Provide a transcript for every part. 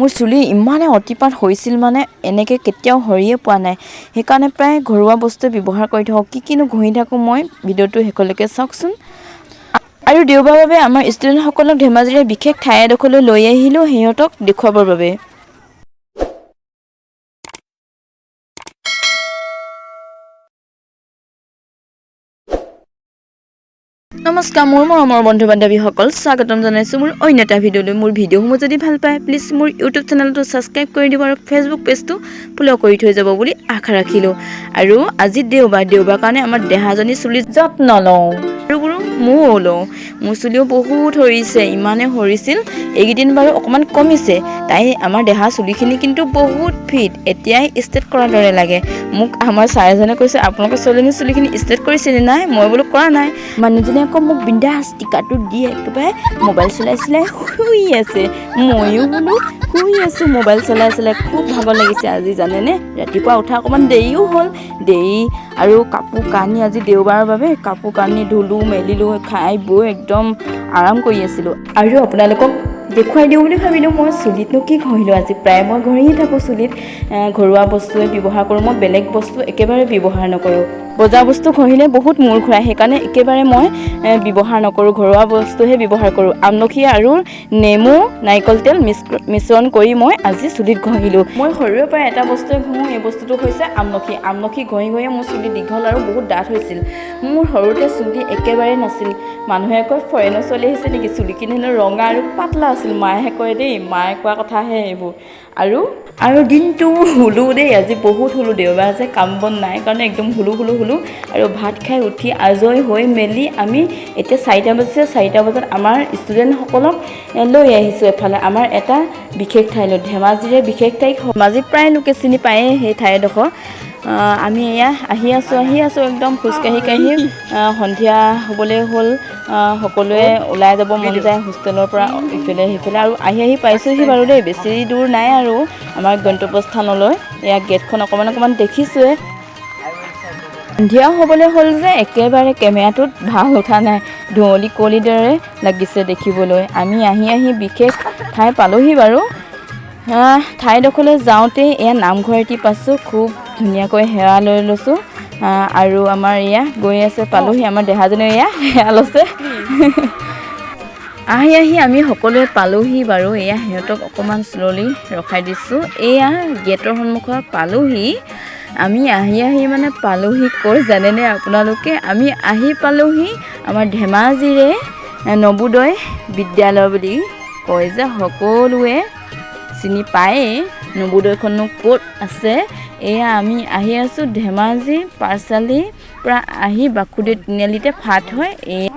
মোৰ চুলি ইমানে অতিপাত হৈছিল মানে এনেকৈ কেতিয়াও সৰিয়ে পোৱা নাই। সেইকাৰণে প্ৰায় ঘৰুৱা বস্তু ব্যৱহাৰ কৰি থাকোঁ। কি কিনো ঘঁহি থাকোঁ মই, ভিডিঅ'টো শেষলৈকে চাওকচোন। আৰু দেওবাৰ বাবে আমাৰ ষ্টুডেণ্টসকলক ধেমাজিৰে বিশেষ ঠাই এডোখৰলৈ লৈ আহিলোঁ, সিহঁতক দেখুৱাবৰ বাবে। নমস্কাৰ, মোৰ মৰমৰ বন্ধু বান্ধৱীসকল স্বাগতম জনাইছোঁ মোৰ অন্য এটা ভিডিঅ'লৈ। মোৰ ভিডিঅ'সমূহ যদি ভালো পায় প্লিজ মোৰ ইউটিউব চেনেলটো ছাবস্ক্ৰাইব কৰি দিব আৰু ফেচবুক পেজটো ফ'ল' কৰি থৈ যাব বুলি আশা ৰাখিলোঁ। আৰু আজি দেওবাৰ দেওবাৰ কাৰণে আমাৰ দেহাজনী চুলিৰ যত্ন লওঁ। আৰু ময়ো লওঁ মোৰ বহুত সৰিছে, ইমানে সৰিছিল, এইকেইদিন বাৰু অকণমান কমিছে। তাই আমাৰ দেহা চুলিখিনি কিন্তু বহুত ফিট, এতিয়াই ষ্ট্ৰেট কৰাৰ দৰে লাগে। মোক আমাৰ ছাৰ এজনে কৈছে, আপোনালোকৰ ছোৱালীজনী চুলিখিনি ষ্ট্ৰেট কৰিছিলে নাই? মই বোলো, কৰা নাই। মানুহজনে আকৌ মোক বিন্দাছ টিকাটো দি একেবাৰে মোবাইল চলাই চলাই শুই আছে। ময়ো বোলো, শুই আছোঁ, মোবাইল চলাই চলাই। খুব ভাগৰ লাগিছে আজি, জানেনে? ৰাতিপুৱা উঠা অকণমান দেৰিও হ'ল। দেৰি আৰু কাপোৰ কানি আজি দেওবাৰৰ বাবে কাপোৰ কানি ধুলোঁ মেলিলোঁ খাই বৈ একদম আৰাম কৰি আছিলোঁ। আৰু আপোনালোকক দেখুৱাই দিওঁ বুলি ভাবিলোঁ মই চুলিতনো কি ঘঁহিলোঁ আজি? প্ৰায় মই ঘঁহিয়ে থাকোঁ চুলিত। ঘৰুৱা বস্তুৱে ব্যৱহাৰ কৰোঁ মই বেলেগ বস্তু একেবাৰে ব্যৱহাৰ নকৰোঁ। বজাৰ বস্তু ঘঁহিলে বহুত মূৰ ঘূৰাই। সেইকাৰণে একেবাৰে মই ব্যৱহাৰ নকৰোঁ ঘৰুৱা বস্তুহে ব্যৱহাৰ কৰোঁ। আমলখি আৰু নেমু নাৰিকল তেল মিশ্ৰণ কৰি মই আজি চুলিত ঘঁহিলোঁ। মই সৰুৰে পৰা এটা বস্তুৱে ঘঁহোঁ এই বস্তুটো হৈছে আমলখি। আমলখি ঘঁহি ঘঁহিয়ে মোৰ চুলি দীঘল আৰু বহুত ডাঠ হৈছিল। মোৰ সৰুতে চুলি একেবাৰে নাছিল। মানুহে কয় ফৰেনৰ ছোৱালী আহিছে নেকি? চুলিখিনি হেনো ৰঙা আৰু পাতলা আছিল। মায়েহে কয় দেই মায়ে কোৱা কথাহে এইবোৰ। আৰু আৰু দিনটো শুলোঁ দেই, আজি বহুত শুলোঁ দেওবাৰ আছে, কাম বন নাই, কাৰণে একদম হুলু হুলু হুলু, আৰু ভাত খাই উঠি আজৰি হৈ মেলি আমি এতিয়া চাৰিটা বাজিছে, চাৰিটা বজাত আমাৰ ষ্টুডেণ্টসকলক লৈ আহিছোঁ এফালে, আমাৰ এটা বিশেষ ঠাইলৈ, ধেমাজিৰে বিশেষ ঠাই ধেমাজি প্ৰায় লোকে চিনি পায়েই, সেই ঠাইডোখৰ। আমি এয়া আহি আছোঁ আহি আছোঁ একদম খোজকাঢ়ি কাঢ়ি সন্ধিয়া হ'বলৈ হ'ল সকলোৱে ওলাই যাব মন যায় হোষ্টেলৰ পৰা ইফালে সিফালে আৰু আহি আহি পাইছোঁহি বাৰু দেই বেছি দূৰ নাই আৰু আমাৰ গন্তব্যস্থানলৈ এয়া গেটখন অকণমান অকণমান দেখিছোঁৱে সন্ধিয়া হ'বলৈ হ'ল যে একেবাৰে কেমেৰাটোত ভাল উঠা নাই ধুঁৱলি কুঁৱলীৰ দৰে লাগিছে দেখিবলৈ আমি আহি আহি বিশেষ ঠাই পালোঁহি বাৰু। ঠাইডোখৰলৈ যাওঁতেই এয়া নামঘৰ এটি পাইছোঁ খুব ধুনীয়াকৈ সেৱা লৈ লৈছোঁ। আৰু আমাৰ এয়া গৈ আছে পালোঁহি আমাৰ দেহাজনে এয়া সেৱা লৈছে। আহি আহি আমি সকলোৱে পালোঁহি বাৰু এয়া সিহঁতক অকণমান শ্ল'লি ৰখাই দিছোঁ। এয়া গেটৰ সন্মুখত পালোঁহি। আমি আহি আহি মানে পালোঁহি ক'ৰ জানেনে আপোনালোকে? আমি আহি পালোঁহি আমাৰ ধেমাজিৰে এ, নৱোদয় বিদ্যালয় বুলি কয় যে সকলোৱে চিনি পায়েই নৱোদয়খননো ক'ত আছে? এয়া আমি আহি আছোঁ ধেমাজি পাঠশালীৰ পৰা আহি বাসুদেৱ তিনিআলিতে ফাট হয়। এয়া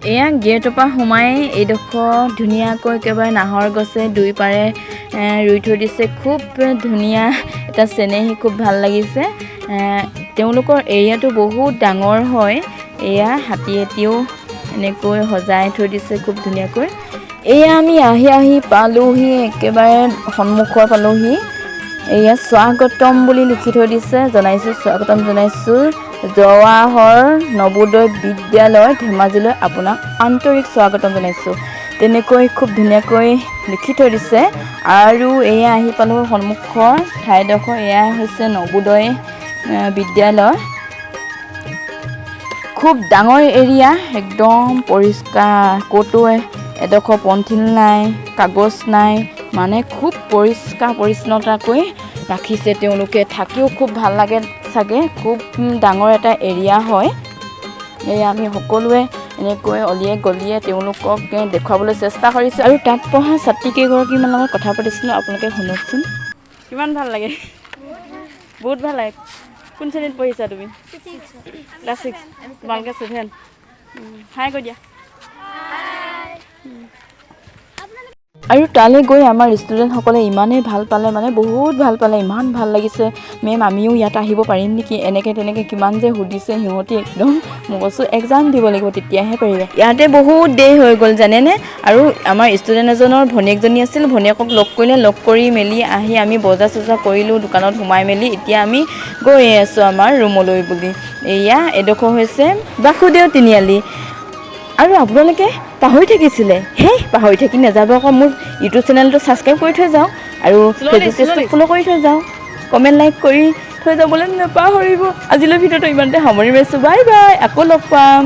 এয়া গেটৰ পৰা সোমাই এইডোখৰ ধুনীয়াকৈ একেবাৰে নাহৰ গছে দুই পাৰে ৰুই থৈ দিছে। খুব ধুনীয়া এটা চেনেহী খুব ভাল লাগিছে। তেওঁলোকৰ এৰিয়াটো বহুত ডাঙৰ হয়। এয়া হাতী এটিও এনেকৈ সজাই থৈ দিছে খুব ধুনীয়াকৈ। এয়া আমি আহি আহি পালোঁহি একেবাৰে সন্মুখৰ পালোঁহি। এয়া স্বাগতম বুলি লিখি থৈ দিছে জনাইছোঁ স্বাগতম জনাইছোঁ। জৱাহৰ নৱোদয় বিদ্যালয় ধেমাজিলৈ আপোনাক আন্তৰিক স্বাগতম জনাইছোঁ। তেনেকৈ খুব ধুনীয়াকৈ লিখি থৈ দিছে। আৰু এয়া আহি পালোঁ সন্মুখৰ ঠাইডোখৰ এয়া হৈছে নৱোদয় বিদ্যালয়। খুব ডাঙৰ এৰিয়া একদম পৰিষ্কাৰ ক'তো এডোখৰ পন্থিল নাই কাগজ নাই মানে খুব পৰিষ্কাৰ পৰিচ্ছন্নতাকৈ ৰাখিছে। তেওঁলোকে থাকিও খুব ভাল লাগে চাগে। খুব ডাঙৰ এটা এৰিয়া হয়। এয়া আমি সকলোৱে এনেকৈ অলিয়ে গলিয়ে তেওঁলোকক দেখুৱাবলৈ চেষ্টা কৰিছোঁ। আৰু তাত পঢ়া ছাত্ৰীকেইগৰাকীমানৰ লগত কথা পাতিছিলোঁ। আপোনালোকে শুনকচোন। কিমান ভাল লাগে। বহুত ভাল লাগে। কোন শ্ৰেণীত পঢ়িছা তুমি? Class six. তোমালোকে ছেভেন। হাই কৈ দিয়া। আৰু তালৈ গৈ আমাৰ ষ্টুডেণ্টসকলে ইমানেই ভাল পালে মানে বহুত ভাল পালে ইমান ভাল লাগিছে। মেম আমিও ইয়াত আহিব পাৰিম নেকি? এনেকৈ তেনেকৈ কিমান যে সুধিছে সিহঁতি একদম মই কৈছোঁ এক্সাম দিব লাগিব তেতিয়াহে পাৰিবা। ইয়াতে বহুত দেৰি হৈ গ'ল জানেনে? আৰু আমাৰ ষ্টুডেণ্ট এজনৰ ভনীয়েকজনী আছিল ভনীয়েকক লগ কৰিলে লগ কৰি মেলি আহি আমি বজাৰ চজাৰ কৰিলোঁ দোকানত সোমাই মেলি। এতিয়া আমি গৈ আছোঁ আমাৰ ৰুমলৈ বুলি। এয়া এডোখৰ হৈছে বাসুদেৱ তিনিআলি। আৰু আপোনালোকে? পাহৰি থাকিছিলে। হেই পাহৰি থাকি নাযাব আকৌ মোৰ ইউটিউব চেনেলটো ছাবস্ক্ৰাইব কৰি থৈ যাওঁ আৰু ফেচবুক পেজটো ফ'ল' কৰি থৈ যাওঁ। কমেণ্ট লাইক কৰি থৈ যাবলৈ নাপাহৰিব। আজিলৈ ভিডিঅ'টো ইমানতে সামৰি মাৰিছোঁ। বাই বাই আকৌ লগ পাম।